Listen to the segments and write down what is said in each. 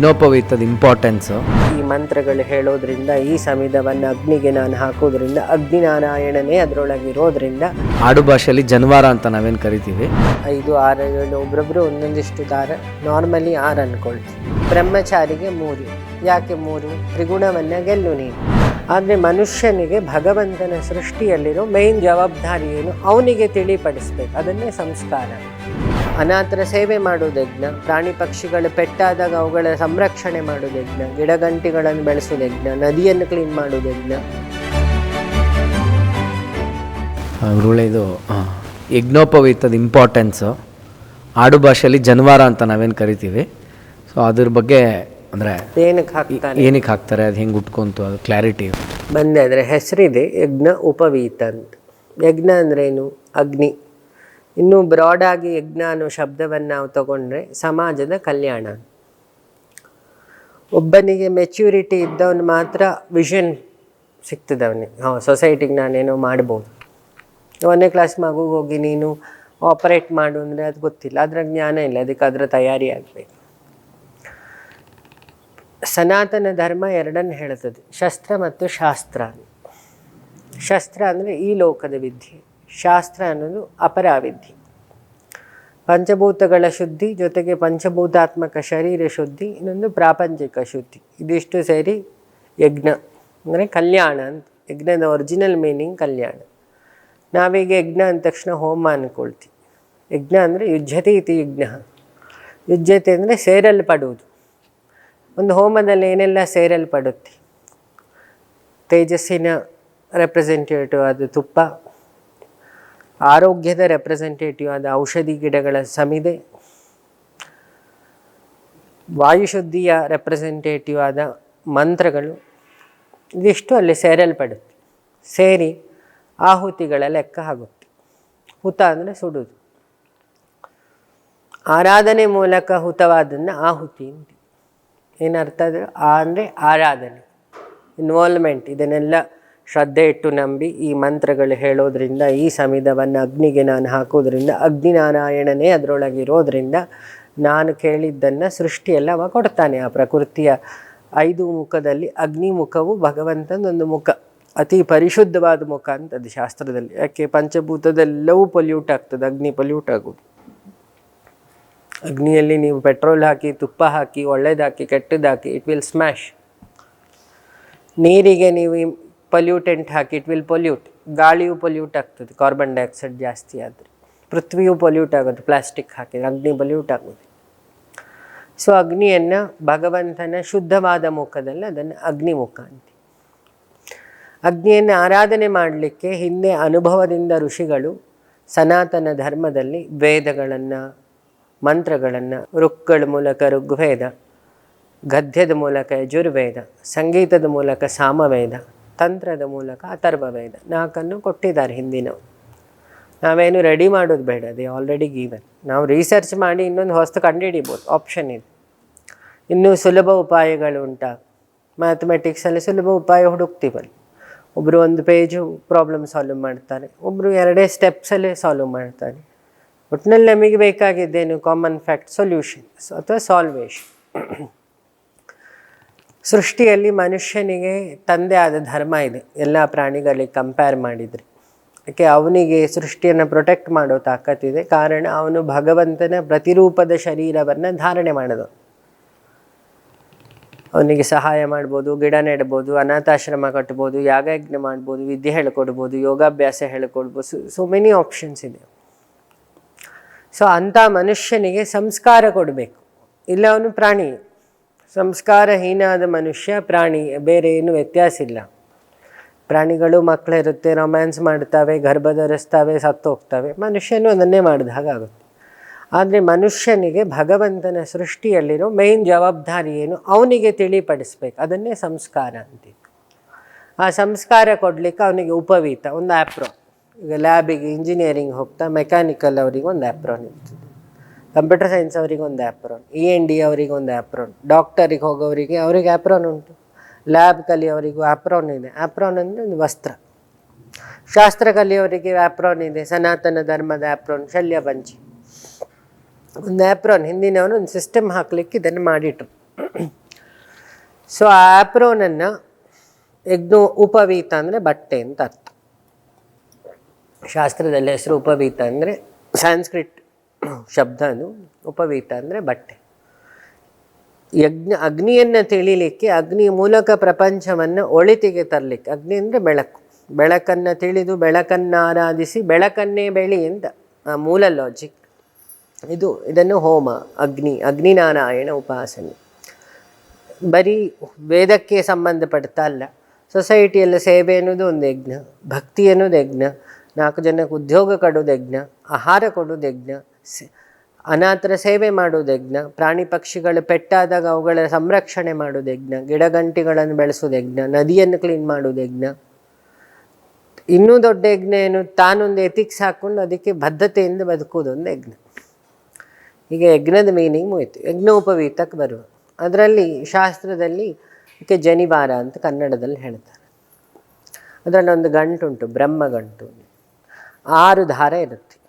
ಯಜ್ಞೋಪವೀತದ importance ಈ ಮಂತ್ರಗಳು ಹೇಳೋದ್ರಿಂದ ಈ ಸಮಿಧವನ್ನು ಅಗ್ನಿಗೆ ನಾನು ಹಾಕೋದ್ರಿಂದ ಅಗ್ನಿನಾರಾಯಣನೇ ಅದರೊಳಗಿರೋದ್ರಿಂದ. ಆಡು ಭಾಷೆಯಲ್ಲಿ ಜನವಾರ ಅಂತ ನಾವೇನು ಕರಿತೀವಿ? ಐದು ಆರು ಏಳು ಒಬ್ರೊಬ್ರು ಒಂದೊಂದಿಷ್ಟು ದಾರ ನಾರ್ಮಲಿ ಆರು ಅನ್ಕೊಳ್ತೀವಿ. ಬ್ರಹ್ಮಚಾರಿಗೆ ಮೂರು ಯಾಕೆ ಮೂರು? ತ್ರಿಗುಣವನ್ನ ಗೆಲ್ಲು ನೀನು. ಆದರೆ ಮನುಷ್ಯನಿಗೆ ಭಗವಂತನ ಸೃಷ್ಟಿಯಲ್ಲಿರೋ ಮೇನ್ ಜವಾಬ್ದಾರಿ ಏನು? ಅವನಿಗೆ ತಿಳಿಪಡಿಸ್ಬೇಕು. ಅದನ್ನೇ ಸಂಸ್ಕಾರ. ಅನಾಥರ ಸೇವೆ ಮಾಡೋದು ಯಜ್ಞ. ಪ್ರಾಣಿ ಪಕ್ಷಿಗಳು ಪೆಟ್ಟಾದಾಗ ಅವುಗಳ ಸಂರಕ್ಷಣೆ ಮಾಡೋದು ಯಜ್ಞ. ಗಿಡಗಂಟಿಗಳನ್ನು ಬೆಳೆಸೋದು ಯಜ್ಞ. ನದಿಯನ್ನು ಕ್ಲೀನ್ ಮಾಡೋದು ಯಜ್ಞ. ಇದು ಯಜ್ಞೋಪವೀತದ ಇಂಪಾರ್ಟೆನ್ಸು ಆಡು ಭಾಷೆಯಲ್ಲಿ ಜನವಾರ ಅಂತ ನಾವೇನು ಕರಿತೀವಿ. ಸೊ ಅದ್ರ ಬಗ್ಗೆ ಅಂದರೆ ಏನಕ್ಕೆ ಹಾಕ್ತಾರೆ? ಏನಕ್ಕೆ ಹಾಕ್ತಾರೆ? ಅದು ಹೆಂಗೆ ಉಟ್ಕೊಂತು? ಅದು ಕ್ಲಾರಿಟಿ ಬಂದೆ ಅಂದರೆ ಹೆಸರಿದೆ ಯಜ್ಞ ಉಪವೀತ ಅಂತ. ಯಜ್ಞ ಅಂದ್ರೇನು? ಅಗ್ನಿ. ಇನ್ನು ಬ್ರಾಡ್ ಆಗಿ ಯಜ್ಞ ಅನ್ನೋ ಶಬ್ದವನ್ನು ನಾವು ತಗೊಂಡ್ರೆ ಸಮಾಜದ ಕಲ್ಯಾಣ. ಒಬ್ಬನಿಗೆ ಮೆಚ್ಯೂರಿಟಿ ಇದ್ದವನು ಮಾತ್ರ ವಿಷನ್ ಸಿಗ್ತದೆ ಅವನಿಗೆ ಹಾಂ ಸೊಸೈಟಿಗೆ ನಾನೇನೋ ಮಾಡ್ಬೋದು. ಒಂದನೇ ಕ್ಲಾಸ್ ಮಗುಗೆ ಹೋಗಿ ನೀನು ಆಪರೇಟ್ ಮಾಡು ಅಂದರೆ ಅದು ಗೊತ್ತಿಲ್ಲ. ಅದರ ಜ್ಞಾನ ಇಲ್ಲ. ಅದಕ್ಕೆ ಅದರ ತಯಾರಿ ಆಗಬೇಕು. ಸನಾತನ ಧರ್ಮ ಎರಡನ್ನು ಹೇಳ್ತದೆ ಶಸ್ತ್ರ ಮತ್ತು ಶಾಸ್ತ್ರ. ಶಸ್ತ್ರ ಅಂದರೆ ಈ ಲೋಕದ ವಿದ್ಯೆ. ಶಾಸ್ತ್ರ ಅನ್ನೋದು ಅಪರಾವಿದ್ಯೆ ಪಂಚಭೂತಗಳ ಶುದ್ಧಿ ಜೊತೆಗೆ ಪಂಚಭೂತಾತ್ಮಕ ಶರೀರ ಶುದ್ಧಿ, ಇನ್ನೊಂದು ಪ್ರಾಪಂಚಿಕ ಶುದ್ಧಿ. ಇದಿಷ್ಟು ಸೇರಿ ಯಜ್ಞ, ಅಂದರೆ ಕಲ್ಯಾಣ ಅಂತ. ಯಜ್ಞದ ಒರಿಜಿನಲ್ ಮೀನಿಂಗ್ ಕಲ್ಯಾಣ. ನಾವೀಗ ಯಜ್ಞ ಅಂದ ತಕ್ಷಣ ಹೋಮ ಅನ್ಕೊಳ್ತೀವಿ. ಯಜ್ಞ ಅಂದರೆ ಯುಜ್ಯತೆ ಇತಿ ಯಜ್ಞ. ಯುಜ್ಯತೆ ಅಂದರೆ ಸೇರಲ್ಪಡುವುದು. ಒಂದು ಹೋಮದಲ್ಲಿ ಏನೆಲ್ಲ ಸೇರಲ್ಪಡುತ್ತೆ? ತೇಜಸ್ಸಿನ ರೆಪ್ರೆಸೆಂಟೇಟಿವ್ ಅದು ತುಪ್ಪ ಆರೋಗ್ಯದ ರೆಪ್ರೆಸೆಂಟೇಟಿವ್ ಆದ ಔಷಧಿ ಗಿಡಗಳ ಸಮಿದೆ. ವಾಯುಶುದ್ಧಿಯ ರೆಪ್ರೆಸೆಂಟೇಟಿವ್ ಆದ ಮಂತ್ರಗಳು. ಇದಿಷ್ಟು ಅಲ್ಲಿ ಸೇರಲ್ಪಡುತ್ತೆ. ಸೇರಿ ಆಹುತಿಗಳ ಲೆಕ್ಕ ಆಗುತ್ತೆ. ಹುತ ಅಂದರೆ ಸುಡುವುದು. ಆರಾಧನೆ ಮೂಲಕ ಹುತವಾದನ್ನು ಆಹುತಿ ಏನರ್ಥ ಆ ಅಂದರೆ ಆರಾಧನೆ ಇನ್ವಾಲ್ವ್ಮೆಂಟ್ ಇದನ್ನೆಲ್ಲ ಶ್ರದ್ಧೆ ಇಟ್ಟು ನಂಬಿ ಈ ಮಂತ್ರಗಳು ಹೇಳೋದ್ರಿಂದ, ಈ ಸಮಿಧವನ್ನು ಅಗ್ನಿಗೆ ನಾನು ಹಾಕೋದ್ರಿಂದ ಅಗ್ನಿನಾರಾಯಣನೇ ಅದರೊಳಗಿರೋದ್ರಿಂದ ನಾನು ಕೇಳಿದ್ದನ್ನು ಸೃಷ್ಟಿಯೆಲ್ಲ ಅವ ಕೊಡ್ತಾನೆ. ಆ ಪ್ರಕೃತಿಯ ಐದು ಮುಖದಲ್ಲಿ ಅಗ್ನಿ ಮುಖವು ಭಗವಂತನೊಂದು ಮುಖ. ಅತಿ ಪರಿಶುದ್ಧವಾದ ಮುಖ ಅಂತದ್ದು ಶಾಸ್ತ್ರದಲ್ಲಿ. ಯಾಕೆ? ಪಂಚಭೂತದೆಲ್ಲವೂ ಪೊಲ್ಯೂಟ್ ಆಗ್ತದೆ. ಅಗ್ನಿ ಪೊಲ್ಯೂಟ್ ಆಗೋದು ಅಗ್ನಿಯಲ್ಲಿ ನೀವು ಪೆಟ್ರೋಲ್ ಹಾಕಿ, ತುಪ್ಪ ಹಾಕಿ, ಒಳ್ಳೇದಾಕಿ, ಕೆಟ್ಟದಾಕಿ ಇಟ್ ವಿಲ್ ಸ್ಮ್ಯಾಶ್ ನೀರಿಗೆ ನೀವು ಪೊಲ್ಯೂಟೆಂಟ್ ಹಾಕಿ ಇಟ್ ವಿಲ್ ಪೊಲ್ಯೂಟ್ ಗಾಳಿಯು ಪೊಲ್ಯೂಟ್ ಆಗ್ತದೆ ಕಾರ್ಬನ್ ಡೈಆಕ್ಸೈಡ್ ಜಾಸ್ತಿ ಆದರೆ. ಪೃಥ್ವಿಯು ಪೊಲ್ಯೂಟ್ ಆಗೋದು ಪ್ಲಾಸ್ಟಿಕ್ ಹಾಕಿದ್ರೆ, ಅಗ್ನಿ ಪೊಲ್ಯೂಟ್ ಆಗೋದು. ಸೊ ಅಗ್ನಿಯನ್ನು ಭಗವಂತನ ಶುದ್ಧವಾದ ಮುಖದಲ್ಲಿ ಅದನ್ನು ಅಗ್ನಿಮುಖ ಅಂತ ಅಗ್ನಿಯನ್ನು ಆರಾಧನೆ ಮಾಡಲಿಕ್ಕೆ ಹಿಂದೆ ಅನುಭವದಿಂದ ಋಷಿಗಳು ಸನಾತನ ಧರ್ಮದಲ್ಲಿ ವೇದಗಳನ್ನು, ಮಂತ್ರಗಳನ್ನು ಋಕ್ಗಳ ಮೂಲಕ ಋಗ್ವೇದ, ಗದ್ಯದ ಮೂಲಕ ಯಜುರ್ವೇದ, ಸಂಗೀತದ ಮೂಲಕ ಸಾಮವೇದ ತಂತ್ರದ ಮೂಲಕ ಅಥರ್ವವೇದ ನಾಲ್ಕನ್ನು ಕೊಟ್ಟಿದ್ದಾರೆ ಹಿಂದಿನವು. ನಾವೇನು ರೆಡಿ ಮಾಡೋದು ಬೇಡ ದೇ ಆಲ್ರೆಡಿ ಗೀವನ್ ನಾವು ರಿಸರ್ಚ್ ಮಾಡಿ ಇನ್ನೊಂದು ಹೊಸ್ತು ಕಂಡುಹಿಡಿಬೋದು ಆಪ್ಷನ್ ಇದೆ. ಇನ್ನೂ ಸುಲಭ ಉಪಾಯಗಳು ಉಂಟಾ. ಮ್ಯಾಥಮೆಟಿಕ್ಸಲ್ಲಿ ಸುಲಭ ಉಪಾಯ ಹುಡುಕ್ತೀವಲ್ಲಿ. ಒಬ್ಬರು ಒಂದು ಪೇಜು ಪ್ರಾಬ್ಲಮ್ ಸಾಲ್ವ್ ಮಾಡ್ತಾರೆ ಒಬ್ಬರು ಎರಡೇ ಸ್ಟೆಪ್ಸಲ್ಲೇ ಸಾಲ್ವ್ ಮಾಡ್ತಾರೆ. ಒಟ್ಟಿನಲ್ಲಿ ನಮಗೆ ಬೇಕಾಗಿದ್ದೇನು ಕಾಮನ್ ಫ್ಯಾಕ್ಟ್ ಸೊಲ್ಯೂಷನ್ಸ್ ಅಥವಾ ಸಾಲ್ವೇಷನ್ ಸೃಷ್ಟಿಯಲ್ಲಿ ಮನುಷ್ಯನಿಗೆ ತಂದೆ ಆದ ಧರ್ಮ ಇದೆ. ಎಲ್ಲ ಪ್ರಾಣಿಗಳಿಗೆ ಕಂಪೇರ್ ಮಾಡಿದರೆ. ಯಾಕೆ ಅವನಿಗೆ ಸೃಷ್ಟಿಯನ್ನು ಪ್ರೊಟೆಕ್ಟ್ ಮಾಡೋ ತಾಕತ್ತಿದೆ ಕಾರಣ ಅವನು ಭಗವಂತನ ಪ್ರತಿರೂಪದ ಶರೀರವನ್ನು ಧಾರಣೆ ಮಾಡೋದು ಅವನಿಗೆ ಸಹಾಯ ಮಾಡ್ಬೋದು, ಗಿಡ ನೆಡ್ಬೋದು, ಅನಾಥಾಶ್ರಮ ಕಟ್ಬೋದು ಯಾಗಯಜ್ಞ ಮಾಡ್ಬೋದು, ವಿದ್ಯೆ ಹೇಳ್ಕೊಡ್ಬೋದು, ಯೋಗಾಭ್ಯಾಸ ಹೇಳ್ಕೊಡ್ಬೋದು. ಸೊ ಸೊ ಮೆನಿ ಆಪ್ಷನ್ಸ್ ಇದೆ. ಸೊ ಅಂಥ ಮನುಷ್ಯನಿಗೆ ಸಂಸ್ಕಾರ ಕೊಡಬೇಕು. ಇಲ್ಲ ಅವನು ಪ್ರಾಣಿ. ಸಂಸ್ಕಾರಹೀನಾದ ಮನುಷ್ಯ, ಪ್ರಾಣಿ ಬೇರೆ ಏನು ವ್ಯತ್ಯಾಸ ಇಲ್ಲ ಪ್ರಾಣಿಗಳು ಮಕ್ಕಳು ಇರುತ್ತೆ ರೊಮ್ಯಾನ್ಸ್ ಮಾಡ್ತವೆ ಗರ್ಭ ಸತ್ತು ಹೋಗ್ತವೆ. ಮನುಷ್ಯನು ಅದನ್ನೇ ಮಾಡಿದ ಹಾಗಾಗುತ್ತೆ ಆದರೆ ಮನುಷ್ಯನಿಗೆ ಭಗವಂತನ ಸೃಷ್ಟಿಯಲ್ಲಿರೋ ಮೇನ್ ಜವಾಬ್ದಾರಿ ಏನು? ಅವನಿಗೆ ತಿಳಿಪಡಿಸ್ಬೇಕು. ಅದನ್ನೇ ಸಂಸ್ಕಾರ ಅಂತೀವಿ. ಆ ಸಂಸ್ಕಾರ ಕೊಡಲಿಕ್ಕೆ ಅವನಿಗೆ ಉಪವೀತ, ಒಂದು ಆ್ಯಪ್ರೋ ಈಗ ಲ್ಯಾಬಿಗೆ ಇಂಜಿನಿಯರಿಂಗ್ ಹೋಗ್ತಾ ಮೆಕ್ಯಾನಿಕಲ್ ಅವರಿಗೆ ಒಂದು ಆ್ಯಪ್ರೋನ್ ಇರ್ತದೆ. ಕಂಪ್ಯೂಟರ್ ಸೈನ್ಸ್ ಅವರಿಗೆ ಒಂದು ಆ್ಯಪ್ರೋನ್ ಇ ಎನ್ ಡಿ ಅವರಿಗೆ ಒಂದು ಆ್ಯಪ್ರೋನ್ ಡಾಕ್ಟರಿಗೆ ಹೋಗೋರಿಗೆ ಅವರಿಗೆ ಆ್ಯಪ್ರೋನ್ ಉಂಟು. ಲ್ಯಾಬ್ ಕಲಿಯವರಿಗೂ ಆ್ಯಪ್ರೋನ್ ಇದೆ. ಆ್ಯಪ್ರೋನ್ ಅಂದರೆ ಒಂದು ವಸ್ತ್ರ. ಶಾಸ್ತ್ರ ಕಲಿಯವರಿಗೆ ಆ್ಯಪ್ರೋನ್ ಇದೆ. ಸನಾತನ ಧರ್ಮದ ಆ್ಯಪ್ರೋನ್ ಶಲ್ಯ ಪಂಚಿ. ಒಂದು ಆ್ಯಪ್ರೋನ್ ಹಿಂದಿನವನು ಒಂದು ಸಿಸ್ಟಮ್ ಹಾಕಲಿಕ್ಕೆ ಇದನ್ನು ಮಾಡಿಟ್ರು. ಸೊ ಆ ಆ್ಯಪ್ರೋನನ್ನು ಯಜ್ಞ, ಉಪವೀತ ಅಂದರೆ ಬಟ್ಟೆ ಅಂತ ಅರ್ಥ. ಶಾಸ್ತ್ರದಲ್ಲಿ ಹೆಸರು ಉಪವೀತ ಅಂದರೆ ಸಾಂಸ್ಕ್ರಿಟ್ ಶಬ್ದ ಅದು, ಉಪವೀತ ಅಂದರೆ ಬಟ್ಟೆ. ಯಜ್ಞ, ಅಗ್ನಿಯನ್ನು ತಿಳಿಲಿಕ್ಕೆ, ಅಗ್ನಿ ಮೂಲಕ ಪ್ರಪಂಚವನ್ನು ಒಳಿತಿಗೆ ತರಲಿಕ್ಕೆ, ಅಗ್ನಿ ಅಂದರೆ ಬೆಳಕು. ಬೆಳಕನ್ನು ತಿಳಿದು ಬೆಳಕನ್ನು ಆರಾಧಿಸಿ, ಬೆಳಕನ್ನೇ ಬೆಳಿ ಅಂತ ಆ ಮೂಲ ಲಾಜಿಕ್ ಇದು, ಇದನ್ನು ಹೋಮ, ಅಗ್ನಿ, ಅಗ್ನಿನಾರಾಯಣ ಉಪಾಸನೆ. ಬರೀ ವೇದಕ್ಕೆ ಸಂಬಂಧಪಡ್ತಾ ಅಲ್ಲ ಸೊಸೈಟಿಯಲ್ಲಿ ಸೇವೆ ಅನ್ನೋದು ಒಂದು ಯಜ್ಞ, ಭಕ್ತಿ ಅನ್ನೋದು ಯಜ್ಞ, ನಾಲ್ಕು ಜನಕ್ಕೆ ಉದ್ಯೋಗ ಕೊಡೋದು ಯಜ್ಞ, ಆಹಾರ ಕೊಡೋದು ಯಜ್ಞ ಅನಾಥರ ಸೇವೆ ಮಾಡೋದು ಯಜ್ಞ, ಪ್ರಾಣಿ ಪಕ್ಷಿಗಳು ಪೆಟ್ಟಾದಾಗ ಅವುಗಳ ಸಂರಕ್ಷಣೆ ಮಾಡುವುದು ಯಜ್ಞ, ಗಿಡಗಂಟಿಗಳನ್ನು ಬೆಳೆಸೋದು ಯಜ್ಞ, ನದಿಯನ್ನು ಕ್ಲೀನ್ ಮಾಡುವುದು ಯಜ್ಞ. ಇನ್ನೂ ದೊಡ್ಡ ಯಜ್ಞ ಏನು? ತಾನೊಂದು ಎಥಿಕ್ಸ್ ಹಾಕ್ಕೊಂಡು ಅದಕ್ಕೆ ಬದ್ಧತೆಯಿಂದ ಬದುಕುವುದೊಂದು ಯಜ್ಞ. ಈಗ ಯಜ್ಞದ ಮೀನಿಂಗ್ ಮುಗಿತು. ಯಜ್ಞೋಪವೀತಕ್ಕೆ ಬರುವ. ಅದರಲ್ಲಿ, ಶಾಸ್ತ್ರದಲ್ಲಿ ಇದಕ್ಕೆ ಜನಿವಾರ ಅಂತ ಕನ್ನಡದಲ್ಲಿ ಹೇಳ್ತಾರೆ. ಅದರಲ್ಲಿ ಒಂದು ಗಂಟುಂಟು ಬ್ರಹ್ಮ ಗಂಟು ಆರು ಧಾರ ಇರುತ್ತೆ.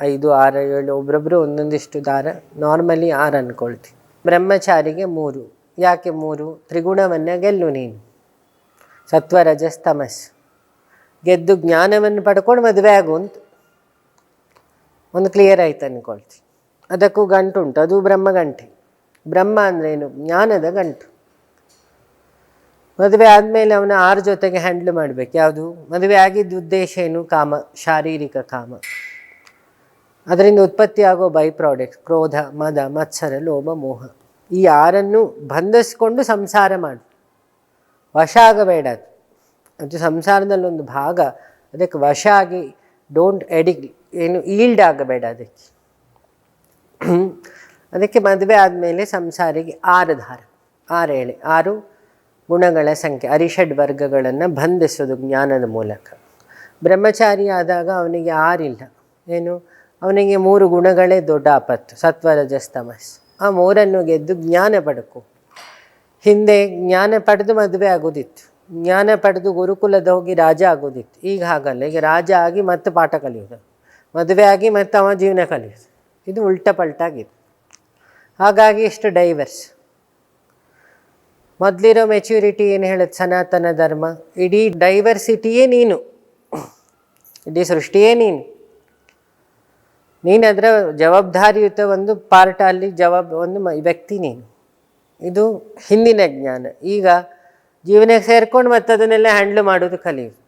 ಐದು, ಆರು, ಏಳು, ಒಬ್ರೊಬ್ರು ಒಂದೊಂದಿಷ್ಟು ದಾರ. ನಾರ್ಮಲಿ ಆರು ಅಂದ್ಕೊಳ್ತಿ ಬ್ರಹ್ಮಚಾರಿಗೆ ಮೂರು. ಯಾಕೆ ಮೂರು? ತ್ರಿಗುಣವನ್ನು ಗೆಲ್ಲು ನೀನು. ಸತ್ವ ರಜಸ್ ತಮಸ್ ಗೆದ್ದು ಜ್ಞಾನವನ್ನು ಪಡ್ಕೊಂಡು ಮದುವೆ ಆಗು ಅಂತ ಒಂದು ಕ್ಲಿಯರ್ ಆಯ್ತು ಅನ್ಕೊಳ್ತೀವಿ ಅದಕ್ಕೂ ಗಂಟು ಉಂಟು. ಅದು ಬ್ರಹ್ಮಗಂಟೆ ಬ್ರಹ್ಮ ಅಂದ್ರೇನು ಜ್ಞಾನದ ಗಂಟು. ಮದುವೆ ಆದಮೇಲೆ ಅವನ ಆರು ಜೊತೆಗೆ ಹ್ಯಾಂಡ್ಲ್ ಮಾಡಬೇಕು. ಯಾವುದು? ಮದುವೆ ಆಗಿದ್ದ ಉದ್ದೇಶ ಏನು? ಕಾಮ, ಶಾರೀರಿಕ ಕಾಮ. ಅದರಿಂದ ಉತ್ಪತ್ತಿಯಾಗೋ ಬೈ ಪ್ರಾಡಕ್ಟ್ ಕ್ರೋಧ, ಮದ, ಮತ್ಸರ, ಲೋಭ, ಮೋಹ. ಈ ಆರನ್ನು ಬಂಧಿಸ್ಕೊಂಡು ಸಂಸಾರ ಮಾಡು. ವಶ ಆಗಬೇಡ ಅದು. ಸಂಸಾರದಲ್ಲಿ ಒಂದು ಭಾಗ. ಅದಕ್ಕೆ ವಶ ಆಗಿ ಡೋಂಟ್ ಎಡಿಕ್ಟ್ ಏನು ಈಲ್ಡ್ ಆಗಬೇಡ ಅದಕ್ಕೆ. ಅದಕ್ಕೆ ಮದುವೆ ಆದಮೇಲೆ ಸಂಸಾರಿಗೆ ಆರು ಧಾರ. ಆರು ಎಳೆ. ಆರು ಗುಣಗಳ ಸಂಖ್ಯೆ. ಅರಿಷಡ್ ವರ್ಗಗಳನ್ನು ಬಂಧಿಸೋದು ಜ್ಞಾನದ ಮೂಲಕ. ಬ್ರಹ್ಮಚಾರಿ ಆದಾಗ ಅವನಿಗೆ ಆರಿಲ್ಲ. ಏನು? ಅವನಿಗೆ ಮೂರು ಗುಣಗಳೇ ದೊಡ್ಡ ಆಪತ್ತು. ಸತ್ವರಜಸ್ತಮಸ್. ಆ ಮೂರನ್ನು ಗೆದ್ದು ಜ್ಞಾನ ಪಡಕು. ಹಿಂದೆ ಜ್ಞಾನ ಪಡೆದು ಮದುವೆ ಆಗೋದಿತ್ತು. ಜ್ಞಾನ ಪಡೆದು ಗುರುಕುಲದ ಹೋಗಿ ರಾಜ ಆಗೋದಿತ್ತು. ಈಗ ಹಾಗಲ್ಲ. ಈಗ ರಾಜ ಆಗಿ ಮತ್ತೆ ಪಾಠ ಕಲಿಯೋದು. ಮದುವೆ ಆಗಿ ಮತ್ತೆ ಅವ ಜೀವನ ಕಲಿಯೋದು. ಇದು ಉಲ್ಟ ಪಲ್ಟಾಗಿದೆ. ಹಾಗಾಗಿ ಇಷ್ಟು ಡೈವರ್ಸ್. ಮೊದಲಿರೋ ಮೆಚ್ಯೂರಿಟಿ ಏನು ಹೇಳುತ್ತೆ? ಸನಾತನ ಧರ್ಮ. ಇಡೀ ಡೈವರ್ಸಿಟಿಯೇ ನೀನು. ಇಡೀ ಸೃಷ್ಟಿಯೇ ನೀನು. ನೀನು ಅದರ ಜವಾಬ್ದಾರಿಯುತ ಒಂದು ಪಾರ್ಟ್ ಅಲ್ಲಿ ಜವಾಬ್ ಒಂದು ವ್ಯಕ್ತಿ ನೀನು. ಇದು ಹಿಂದಿನ ಜ್ಞಾನ. ಈಗ ಜೀವನಕ್ಕೆ ಸೇರ್ಕೊಂಡು ಮತ್ತದನ್ನೆಲ್ಲ ಹ್ಯಾಂಡ್ಲ್ ಮಾಡೋದು ಕಲಿಯೋದು